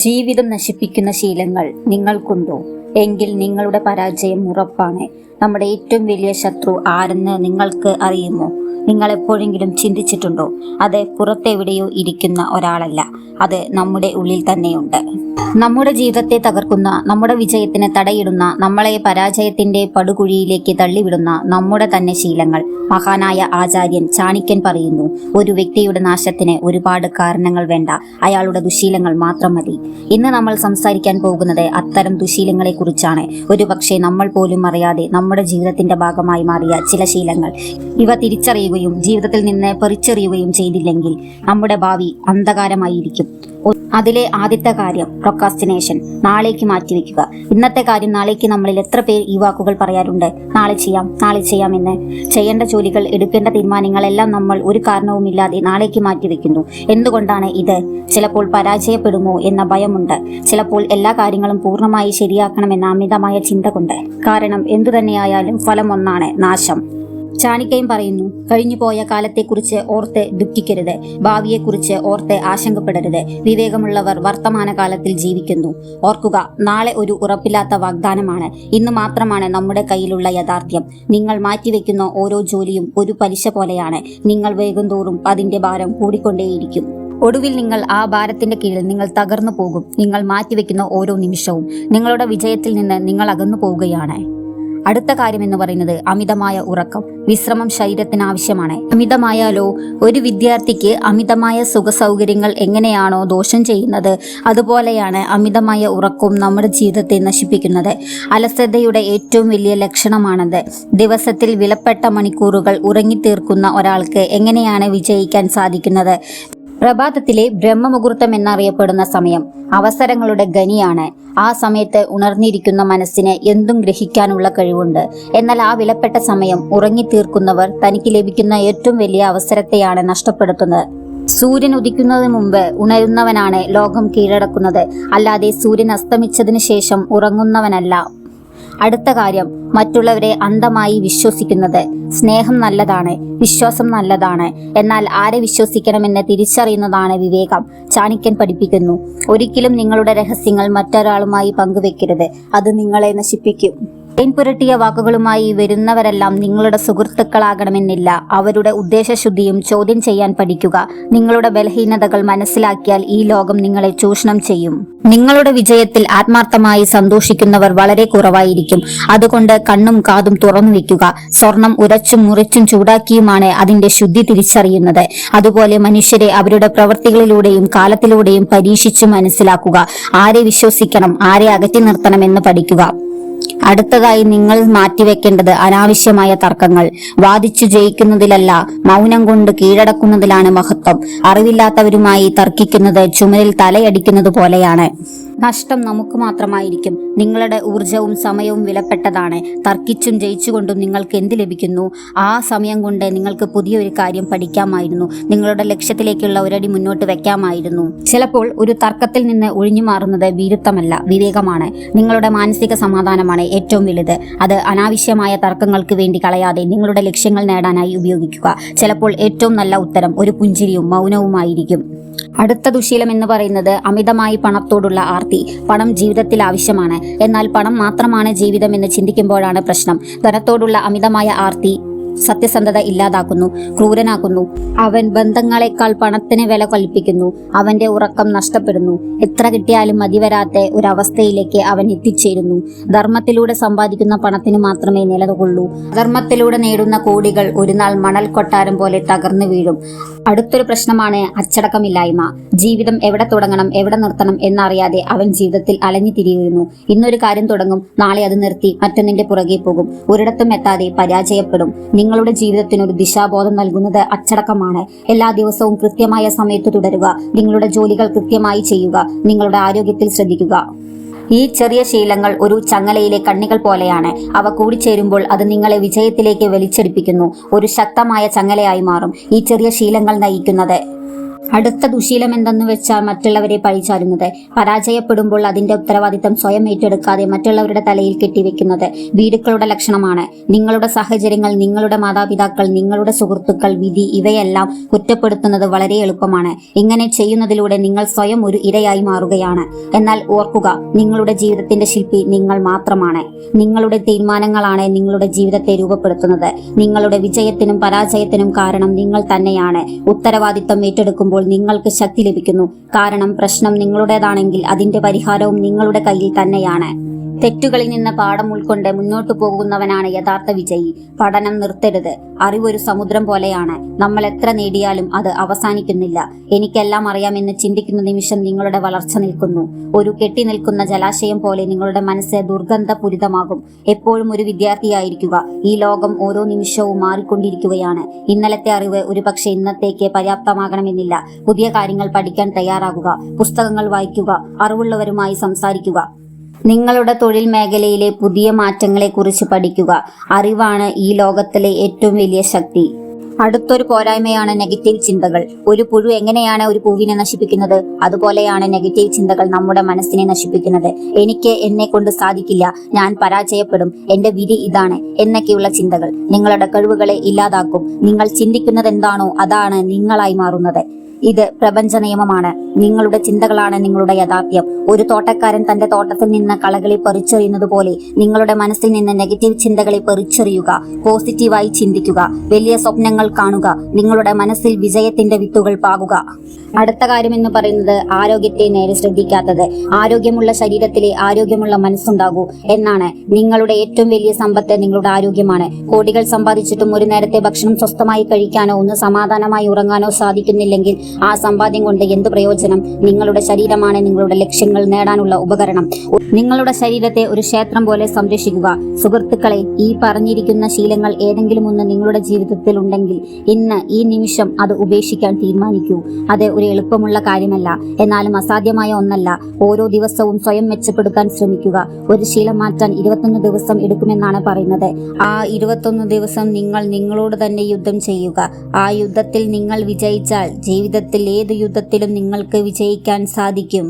ജീവിതം നശിപ്പിക്കുന്ന ശീലങ്ങൾ നിങ്ങൾക്കുണ്ടോ? എങ്കിൽ നിങ്ങളുടെ പരാജയം ഉറപ്പാണ്. നമ്മുടെ ഏറ്റവും വലിയ ശത്രു ആരെന്ന് നിങ്ങൾക്ക് അറിയുമോ? നിങ്ങൾ എപ്പോഴെങ്കിലും ചിന്തിച്ചിട്ടുണ്ടോ? അത് പുറത്തെവിടെയോ ഇരിക്കുന്ന ഒരാളല്ല. അത് നമ്മുടെ ഉള്ളിൽ തന്നെയുണ്ട്. നമ്മുടെ ജീവിതത്തെ തകർക്കുന്ന നമ്മുടെ വിജയത്തിന് തടയിടുന്ന നമ്മളെ പരാജയത്തിന്റെ പടുകുഴിയിലേക്ക് തള്ളിവിടുന്ന നമ്മുടെ തന്നെ ശീലങ്ങൾ. മഹാനായ ആചാര്യൻ ചാണിക്യൻ പറയുന്നു ഒരു വ്യക്തിയുടെ നാശത്തിന് ഒരുപാട് കാരണങ്ങൾ വേണ്ട. അയാളുടെ ദുശീലങ്ങൾ മാത്രം മതി. ഇന്ന് നമ്മൾ സംസാരിക്കാൻ പോകുന്നത് അത്തരം ദുശീലങ്ങളെ കുറിച്ചാണ്. ഒരുപക്ഷെ നമ്മൾ പോലും അറിയാതെ നമ്മുടെ ജീവിതത്തിന്റെ ഭാഗമായി മാറിയ ചില ശീലങ്ങൾ. ഇവ തിരിച്ചറിയുകയും ജീവിതത്തിൽ നിന്ന് പറിച്ചെറിയുകയും ചെയ്തില്ലെങ്കിൽ നമ്മുടെ ഭാവി അന്ധകാരമായിരിക്കും. അതിലെ ആദ്യത്തെ കാര്യം പ്രൊക്കാസ്റ്റിനേഷൻ നാളേക്ക് മാറ്റിവെക്കുക ഇന്നത്തെ കാര്യം നാളേക്ക് നമ്മളിൽ എത്ര പേർ ഈ വാക്കുകൾ പറയാറുണ്ട്? നാളെ ചെയ്യാം നാളെ ചെയ്യാം എന്ന്. ചെയ്യേണ്ട ജോലികൾ എടുക്കേണ്ട തീരുമാനങ്ങളെല്ലാം നമ്മൾ ഒരു കാരണവുമില്ലാതെ നാളേക്ക് മാറ്റിവെക്കുന്നു എന്തുകൊണ്ടാണ് ഇത്? ചിലപ്പോൾ പരാജയപ്പെടുമോ എന്ന ഭയമുണ്ട്. ചിലപ്പോൾ എല്ലാ കാര്യങ്ങളും പൂർണമായി ശരിയാക്കണമെന്ന അമിതമായ ചിന്ത കൊണ്ട്. കാരണം എന്തു തന്നെയായാലും ഫലം ഒന്നാണ് നാശം. ചാണിക്കയും പറയുന്നു കഴിഞ്ഞു പോയ കാലത്തെക്കുറിച്ച് ഓർത്ത് ദുഃഖിക്കരുത് ഭാവിയെക്കുറിച്ച് ഓർത്ത് ആശങ്കപ്പെടരുത്. വിവേകമുള്ളവർ വർത്തമാനകാലത്തിൽ ജീവിക്കുന്നു. ഓർക്കുക നാളെ ഒരു ഉറപ്പില്ലാത്ത വാഗ്ദാനമാണ്. ഇന്ന് മാത്രമാണ് നമ്മുടെ കയ്യിലുള്ള യഥാർത്ഥ്യം. നിങ്ങൾ മാറ്റിവെക്കുന്ന ഓരോ ജോലിയും ഒരു പലിശ പോലെയാണ്. നിങ്ങൾ വേഗംതോറും അതിന്റെ ഭാരം കൂടിക്കൊണ്ടേയിരിക്കും. ഒടുവിൽ നിങ്ങൾ ആ ഭാരത്തിന്റെ കീഴിൽ നിങ്ങൾ തകർന്നു പോകും. നിങ്ങൾ മാറ്റിവെക്കുന്ന ഓരോ നിമിഷവും നിങ്ങളുടെ വിജയത്തിൽ നിന്ന് നിങ്ങൾ അകന്നു പോവുകയാണ്. അടുത്ത കാര്യം എന്ന് പറയുന്നത് അമിതമായ ഉറക്കം വിശ്രമം ശരീരത്തിന് ആവശ്യമാണ്. അമിതമായാലോ ഒരു വിദ്യാർത്ഥിക്ക് അമിതമായ സുഖ സൗകര്യങ്ങൾ എങ്ങനെയാണോ ദോഷം ചെയ്യുന്നത് അതുപോലെയാണ് അമിതമായ ഉറക്കവും നമ്മുടെ ജീവിതത്തെ നശിപ്പിക്കുന്നത്. അലസതയുടെ ഏറ്റവും വലിയ ലക്ഷണമാണത്. ദിവസത്തിൽ വിലപ്പെട്ട മണിക്കൂറുകൾ ഉറങ്ങിത്തീർക്കുന്ന ഒരാൾക്ക് എങ്ങനെയാണ് വിജയിക്കാൻ സാധിക്കുന്നത്? പ്രഭാതത്തിലെ ബ്രഹ്മമുഹൂർത്തം എന്നറിയപ്പെടുന്ന സമയം അവസരങ്ങളുടെ ഗനിയാണ് ആ സമയത്ത് ഉണർന്നിരിക്കുന്ന മനസ്സിന് എന്തും ഗ്രഹിക്കാനുള്ള കഴിവുണ്ട്. എന്നാൽ ആ വിലപ്പെട്ട സമയം ഉറങ്ങിത്തീർക്കുന്നവർ തനിക്ക് ലഭിക്കുന്ന ഏറ്റവും വലിയ അവസരത്തെയാണ് നഷ്ടപ്പെടുത്തുന്നത്. സൂര്യൻ ഉദിക്കുന്നതിന് മുമ്പ് ഉണരുന്നവനാണ് ലോകം കീഴടക്കുന്നത്. അല്ലാതെ സൂര്യൻ അസ്തമിച്ചതിന് ശേഷം ഉറങ്ങുന്നവനല്ല. അടുത്ത കാര്യം മറ്റുള്ളവരെ അന്ധമായി വിശ്വസിക്കുന്നത്. സ്നേഹം നല്ലതാണ് വിശ്വാസം നല്ലതാണ്. എന്നാൽ ആരെ വിശ്വസിക്കണമെന്ന് തിരിച്ചറിയുന്നതാണ് വിവേകം. ചാണിക്യൻ പഠിപ്പിക്കുന്നു ഒരിക്കലും നിങ്ങളുടെ രഹസ്യങ്ങൾ മറ്റൊരാളുമായി പങ്കുവെക്കരുത്. അത് നിങ്ങളെ നശിപ്പിക്കും. പുരട്ടിയ വാക്കുകളുമായി വരുന്നവരെല്ലാം നിങ്ങളുടെ സുഹൃത്തുക്കളാകണമെന്നില്ല. അവരുടെ ഉദ്ദേശശുദ്ധിയും ചോദ്യം ചെയ്യാൻ പഠിക്കുക. നിങ്ങളുടെ ബലഹീനതകൾ മനസ്സിലാക്കിയാൽ ഈ ലോകം നിങ്ങളെ ചൂഷണം ചെയ്യും. നിങ്ങളുടെ വിജയത്തിൽ ആത്മാർത്ഥമായി സന്തോഷിക്കുന്നവർ വളരെ കുറവായിരിക്കും. അതുകൊണ്ട് കണ്ണും കാതും തുറന്നു വെക്കുക. സ്വർണം ഉരച്ചും മുറിച്ചും ചൂടാക്കിയുമാണ് അതിന്റെ ശുദ്ധി തിരിച്ചറിയുന്നത്. അതുപോലെ മനുഷ്യരെ അവരുടെ പ്രവൃത്തികളിലൂടെയും കാലത്തിലൂടെയും പരീക്ഷിച്ചു മനസ്സിലാക്കുക. ആരെ വിശ്വസിക്കണം ആരെ അകറ്റി നിർത്തണമെന്ന് പഠിക്കുക. അടുത്തതായി നിങ്ങൾ മാറ്റിവെക്കേണ്ടത് അനാവശ്യമായ തർക്കങ്ങൾ. വാദിച്ചു ജയിക്കുന്നതിലല്ല മൗനം കൊണ്ട് കീഴടക്കുന്നതിലാണ് മഹത്വം. അറിവില്ലാത്തവരുമായി തർക്കിക്കുന്നത് ചുമരിൽ തലയടിക്കുന്നത് പോലെയാണ്. നഷ്ടം നമുക്ക് മാത്രമായിരിക്കും. നിങ്ങളുടെ ഊർജവും സമയവും വിലപ്പെട്ടതാണ്. തർക്കിച്ചും ജയിച്ചുകൊണ്ടും നിങ്ങൾക്ക് എന്ത് ലഭിക്കുന്നു? ആ സമയം കൊണ്ട് നിങ്ങൾക്ക് പുതിയൊരു കാര്യം പഠിക്കാമായിരുന്നു. നിങ്ങളുടെ ലക്ഷ്യത്തിലേക്കുള്ള ഒരടി മുന്നോട്ട് വെക്കാമായിരുന്നു. ചിലപ്പോൾ ഒരു തർക്കത്തിൽ നിന്ന് ഒഴിഞ്ഞു മാറുന്നത് വീരുത്വമല്ല വിവേകമാണ്. നിങ്ങളുടെ മാനസിക സമാധാനമാണ് ഏറ്റവും വലുത്. അത് അനാവശ്യമായ തർക്കങ്ങൾക്ക് വേണ്ടി കളയാതെ നിങ്ങളുടെ ലക്ഷ്യങ്ങൾ നേടാനായി ഉപയോഗിക്കുക. ചിലപ്പോൾ ഏറ്റവും നല്ല ഉത്തരം ഒരു പുഞ്ചിരിയും മൗനവുമായിരിക്കും. അടുത്ത ദുശീലം എന്ന് പറയുന്നത് അമിതമായി പണത്തോടുള്ള ആർത്തി. പണം ജീവിതത്തിൽ ആവശ്യമാണ്. എന്നാൽ പണം മാത്രമാണ് ജീവിതം എന്ന് ചിന്തിക്കുമ്പോഴാണ് പ്രശ്നം. ധനത്തോടുള്ള അമിതമായ ആർത്തി സത്യസന്ധത ഇല്ലാതാക്കുന്നു ക്രൂരനാക്കുന്നു. അവൻ ബന്ധങ്ങളെക്കാൾ പണത്തിന് വില കൽപ്പിക്കുന്നു. അവന്റെ ഉറക്കം നഷ്ടപ്പെടുന്നു. എത്ര കിട്ടിയാലും മതിവരാത്ത ഒരവസ്ഥയിലേക്ക് അവൻ എത്തിച്ചേരുന്നു. ധർമ്മത്തിലൂടെ സമ്പാദിക്കുന്ന പണത്തിന് മാത്രമേ നിലകൊള്ളൂ ധർമ്മത്തിലൂടെ നേടുന്ന കോടികൾ ഒരു നാൾ മണൽ കൊട്ടാരം പോലെ തകർന്നു വീഴും. അടുത്തൊരു പ്രശ്നമാണ് അച്ചടക്കമില്ലായ്മ. ജീവിതം എവിടെ തുടങ്ങണം എവിടെ നിർത്തണം എന്നറിയാതെ അവൻ ജീവിതത്തിൽ അലഞ്ഞു തിരിയുന്നു. ഇന്നൊരു കാര്യം തുടങ്ങും നാളെ അത് നിർത്തി മറ്റൊന്നിന്റെ പുറകെ പോകും. ഒരിടത്തും എത്താതെ പരാജയപ്പെടും. നിങ്ങളുടെ ജീവിതത്തിന് ഒരു ദിശാബോധം നൽകുന്നത് അച്ചടക്കമാണ്. എല്ലാ ദിവസവും കൃത്യമായ സമയത്ത് തുടരുക. നിങ്ങളുടെ ജോലികൾ കൃത്യമായി ചെയ്യുക. നിങ്ങളുടെ ആരോഗ്യത്തിൽ ശ്രദ്ധിക്കുക. ഈ ചെറിയ ശീലങ്ങൾ ഒരു ചങ്ങലയിലെ കണ്ണികൾ പോലെയാണ്. അവ കൂടിച്ചേരുമ്പോൾ അത് നിങ്ങളെ വിജയത്തിലേക്ക് വലിച്ചെടുപ്പിക്കുന്നു. ഒരു ശക്തമായ ചങ്ങലയായി മാറും. ഈ ചെറിയ ശീലങ്ങൾ നയിക്കുന്നത് അടുത്ത ദുശീലം എന്തെന്ന് വെച്ചാൽ മറ്റുള്ളവരെ പഴിച്ചാരുന്നത് പരാജയപ്പെടുമ്പോൾ അതിന്റെ ഉത്തരവാദിത്തം സ്വയം ഏറ്റെടുക്കാതെ മറ്റുള്ളവരുടെ തലയിൽ കെട്ടിവെക്കുന്നത് വീടുക്കളുടെ ലക്ഷണമാണ്. നിങ്ങളുടെ സാഹചര്യങ്ങൾ നിങ്ങളുടെ മാതാപിതാക്കൾ നിങ്ങളുടെ സുഹൃത്തുക്കൾ വിധി ഇവയെല്ലാം കുറ്റപ്പെടുത്തുന്നത് വളരെ എളുപ്പമാണ്. ഇങ്ങനെ ചെയ്യുന്നതിലൂടെ നിങ്ങൾ സ്വയം ഒരു ഇരയായി മാറുകയാണ്. എന്നാൽ ഓർക്കുക നിങ്ങളുടെ ജീവിതത്തിന്റെ ശില്പി നിങ്ങൾ മാത്രമാണ്. നിങ്ങളുടെ തീരുമാനങ്ങളാണ് നിങ്ങളുടെ ജീവിതത്തെ രൂപപ്പെടുത്തുന്നത്. നിങ്ങളുടെ വിജയത്തിനും പരാജയത്തിനും കാരണം നിങ്ങൾ തന്നെയാണ്. ഉത്തരവാദിത്തം ഏറ്റെടുക്കുമ്പോൾ നിങ്ങൾക്ക് ശക്തി ലഭിക്കുന്നു. കാരണം പ്രശ്നം നിങ്ങളുടേതാണെങ്കിൽ അതിന്റെ പരിഹാരവും നിങ്ങളുടെ കയ്യിൽ തന്നെയാണ്. തെറ്റുകളിൽ നിന്ന് പാഠം ഉൾക്കൊണ്ട് മുന്നോട്ടു പോകുന്നവനാണ് യഥാർത്ഥ വിജയി. പഠനം നിർത്തരുത്. അറിവൊരു സമുദ്രം പോലെയാണ്. നമ്മൾ എത്ര നേടിയാലും അത് അവസാനിക്കുന്നില്ല. എനിക്കെല്ലാം അറിയാമെന്ന് ചിന്തിക്കുന്ന നിമിഷം നിങ്ങളുടെ വളർച്ച നിൽക്കുന്നു. ഒരു കെട്ടി നിൽക്കുന്ന ജലാശയം പോലെ നിങ്ങളുടെ മനസ്സ് ദുർഗന്ധപൂരിതമാകും. എപ്പോഴും ഒരു വിദ്യാർത്ഥിയായിരിക്കുക. ഈ ലോകം ഓരോ നിമിഷവും മാറിക്കൊണ്ടിരിക്കുകയാണ്. ഇന്നലത്തെ അറിവ് ഒരുപക്ഷെ ഇന്നത്തേക്ക് പര്യാപ്തമാകണമെന്നില്ല. പുതിയ കാര്യങ്ങൾ പഠിക്കാൻ തയ്യാറാകുക. പുസ്തകങ്ങൾ വായിക്കുക. അറിവുള്ളവരുമായി സംസാരിക്കുക. നിങ്ങളുടെ തൊഴിൽ മേഖലയിലെ പുതിയ മാറ്റങ്ങളെക്കുറിച്ച് പഠിക്കുക. അറിവാണ് ഈ ലോകത്തിലെ ഏറ്റവും വലിയ ശക്തി. അടുത്തൊരു പോരായ്മയാണ് നെഗറ്റീവ് ചിന്തകൾ. ഒരു പുഴു എങ്ങനെയാണ് ഒരു പൂവിനെ നശിപ്പിക്കുന്നത്? അതുപോലെയാണ് നെഗറ്റീവ് ചിന്തകൾ നമ്മുടെ മനസ്സിനെ നശിപ്പിക്കുന്നത്. എനിക്ക് എന്നെ കൊണ്ട് സാധിക്കില്ല. ഞാൻ പരാജയപ്പെടും. എന്റെ വിധി ഇതാണ് എന്നൊക്കെയുള്ള ചിന്തകൾ. നിങ്ങളുടെ കഴിവുകളെ ഇല്ലാതാക്കും. നിങ്ങൾ ചിന്തിക്കുന്നത് എന്താണോ അതാണ് നിങ്ങളായി മാറുന്നത്. ഇത് പ്രപഞ്ച നിയമമാണ്. നിങ്ങളുടെ ചിന്തകളാണ് നിങ്ങളുടെ യഥാർത്ഥ്യം. ഒരു തോട്ടക്കാരൻ തന്റെ തോട്ടത്തിൽ നിന്ന് കളകളെ പറിച്ചെറിയുന്നത് പോലെ നിങ്ങളുടെ മനസ്സിൽ നിന്ന് നെഗറ്റീവ് ചിന്തകളെ പറിച്ചെറിയുക പോസിറ്റീവായി ചിന്തിക്കുക വലിയ സ്വപ്നങ്ങൾ കാണുക നിങ്ങളുടെ മനസ്സിൽ വിജയത്തിന്റെ വിത്തുകൾ പാകുക. അടുത്ത കാര്യം എന്ന് പറയുന്നത് ആരോഗ്യത്തെ നേരെ ശ്രദ്ധിക്കാത്തത്. ആരോഗ്യമുള്ള ശരീരത്തിലെ ആരോഗ്യമുള്ള മനസ്സുണ്ടാകൂ എന്നാണ്. നിങ്ങളുടെ ഏറ്റവും വലിയ സമ്പത്ത് നിങ്ങളുടെ ആരോഗ്യമാണ്. കോടികൾ സമ്പാദിച്ചിട്ടും ഒരു നേരത്തെ ഭക്ഷണം സ്വസ്ഥമായി കഴിക്കാനോ ഒന്ന് സമാധാനമായി ഉറങ്ങാനോ സാധിക്കുന്നില്ലെങ്കിൽ ആ സമ്പാദ്യം കൊണ്ട് എന്ത് പ്രയോജനം? നിങ്ങളുടെ ശരീരമാണ് നിങ്ങളുടെ ലക്ഷ്യങ്ങൾ നേടാനുള്ള ഉപകരണം. നിങ്ങളുടെ ശരീരത്തെ ഒരു ക്ഷേത്രം പോലെ സംരക്ഷിക്കുക. സുഹൃത്തുക്കളെ ഈ പറഞ്ഞിരിക്കുന്ന ശീലങ്ങൾ ഏതെങ്കിലും ഒന്ന് നിങ്ങളുടെ ജീവിതത്തിൽ ഉണ്ടെങ്കിൽ ഇന്ന് ഈ നിമിഷം അത് ഉപേക്ഷിക്കാൻ തീരുമാനിക്കൂ. അത് ഒരു എളുപ്പമുള്ള കാര്യമല്ല. എന്നാലും അസാധ്യമായ ഒന്നല്ല. ഓരോ ദിവസവും സ്വയം മെച്ചപ്പെടുത്താൻ ശ്രമിക്കുക. ഒരു ശീലം മാറ്റാൻ ഇരുപത്തൊന്ന് ദിവസം എടുക്കുമെന്നാണ് പറയുന്നത്. ആ ഇരുപത്തൊന്ന് ദിവസം നിങ്ങൾ നിങ്ങളോട് തന്നെ യുദ്ധം ചെയ്യുക. ആ യുദ്ധത്തിൽ നിങ്ങൾ വിജയിച്ചാൽ ജീവിതത്തിൽ ഏത് യുദ്ധത്തിലും നിങ്ങൾക്ക് വിജയിക്കാൻ സാധിക്കും.